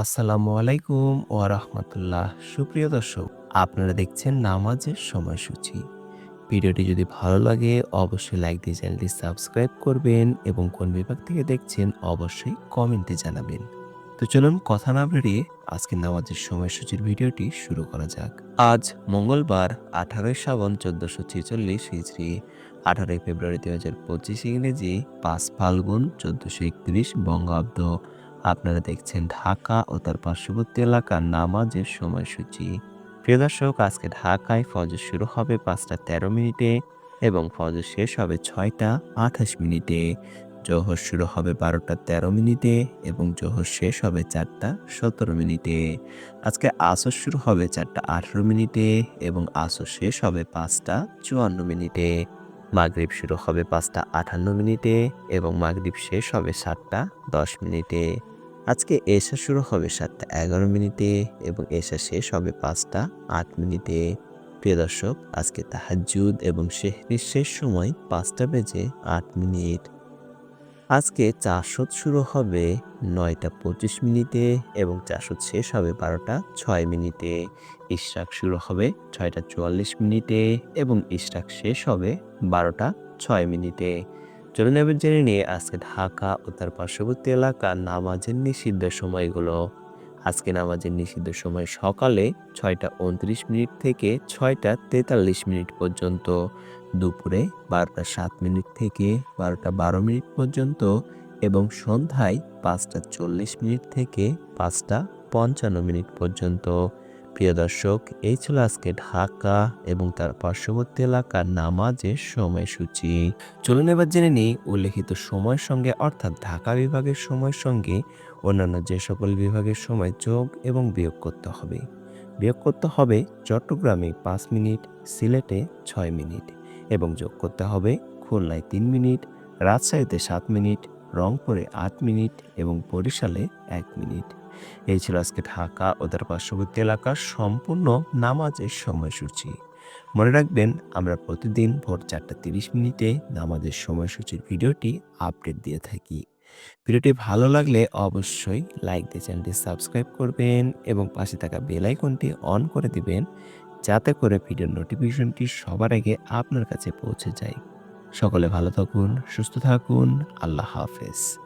আসসালামু আলাইকুম ও রাহমাতুল্লাহ সুপ্রিয় দর্শক, আপনারা দেখছেন নামাজের সময়সূচি। ভিডিওটি যদি ভালো লাগে, অবশ্যই লাইক দিয়ে চ্যানেলটি সাবস্ক্রাইব করবেন এবং কোন বিভাগ থেকে দেখছেন, অবশ্যই কমেন্টে জানাবেন। তো চলুন কথা না বেরিয়ে আজকে নামাজের সময়সূচির ভিডিওটি শুরু করা যাক। আজ মঙ্গলবার, আঠারোই শ্রাবণ চোদ্দশো ছেচল্লিশ হিজড়ি আঠারোই ফেব্রুয়ারি দু হাজার পঁচিশ ইংরেজি, পাঁচ ফাল্গুন, চোদ্দশো একত্রিশ বঙ্গাব্দ। আপনারা দেখছেন ঢাকা ও তার পার্শ্ববর্তী এলাকার নামাজের সময়সূচি। প্রিয় দর্শক, আজকে ঢাকায় ফজর শুরু হবে পাঁচটা তেরো মিনিটে এবং ফজর শেষ হবে ছয়টা আঠাশ মিনিটে। জোহর শুরু হবে বারোটা তেরো মিনিটে এবং জোহর শেষ হবে চারটা সতেরো মিনিটে। আজকে আসর শুরু হবে চারটা আঠেরো মিনিটে এবং আসর শেষ হবে পাঁচটা চুয়ান্ন মিনিটে। মাগরিব শুরু হবে পাঁচটা আটান্ন মিনিটে এবং মাগরিব শেষ হবে সাতটা দশ মিনিটে। আজকে এশা শুরু হবে সাতটা এগারো মিনিটে এবং এশা শেষ হবে পাঁচটা আট মিনিটে। প্রিয় দর্শক, আজকে তাহাজুদ এবং শেহরির শেষ সময় পাঁচটা বেজে আট মিনিট। আজকে চাষত শুরু হবে নয়টা পঁচিশ মিনিটে এবং চাষত শেষ হবে বারোটা ছয় মিনিটে। ইশরাক শুরু হবে ছয়টা চুয়াল্লিশ মিনিটে এবং ইশরাক শেষ হবে বারোটা ছয় মিনিটে। চলুন জেনে নিয়ে আজকে ঢাকা ও তার পার্শ্ববর্তী এলাকা নামাজের নিষিদ্ধ সময়গুলো। আজকে নামাজের নিষিদ্ধ সময় সকালে ছয়টা উনত্রিশ মিনিট থেকে ছয়টা তেতাল্লিশ মিনিট পর্যন্ত, দুপুরে বারোটা সাত মিনিট থেকে বারোটা বারো মিনিট পর্যন্ত এবং সন্ধ্যায় পাঁচটা চল্লিশ মিনিট থেকে পাঁচটা পঞ্চান্ন মিনিট পর্যন্ত। প্রিয় দর্শক, এই ছিল আজকে ঢাকা এবং তার পার্শ্ববর্তী এলাকার নামাজের সময়সূচি। চলুন এবার জেনে নিই উল্লেখিত সময়ের সঙ্গে, অর্থাৎ ঢাকা বিভাগের সময়ের সঙ্গে অন্যান্য যে সকল বিভাগের সময় যোগ এবং বিয়োগ করতে হবে। বিয়োগ করতে হবে চট্টগ্রামে পাঁচ মিনিট, সিলেটে ছয় মিনিট এবং যোগ করতে হবে খুলনায় তিন মিনিট, রাজশাহীতে সাত মিনিট, রংপুরে আট মিনিট এবং বরিশালে এক মিনিট। এই ছিল আজকে ঢাকা ও তার পার্শ্ববর্তী এলাকার সম্পূর্ণ নামাজের সময়সূচি। মনে রাখবেন, আমরা প্রতিদিন ভোর চারটা তিরিশ মিনিটে নামাজের সময়সূচির ভিডিওটি আপডেট দিয়ে থাকি। ভিডিওটি ভালো লাগলে অবশ্যই লাইক দিয়ে চ্যানেলটি সাবস্ক্রাইব করবেন এবং পাশে থাকা বেল আইকনটি অন করে দিবেন, যাতে করে ভিডিওর নোটিফিকেশনটি সবার আগে আপনার কাছে পৌঁছে যায়। সকলে ভালো থাকুন, সুস্থ থাকুন, আল্লাহ হাফেজ।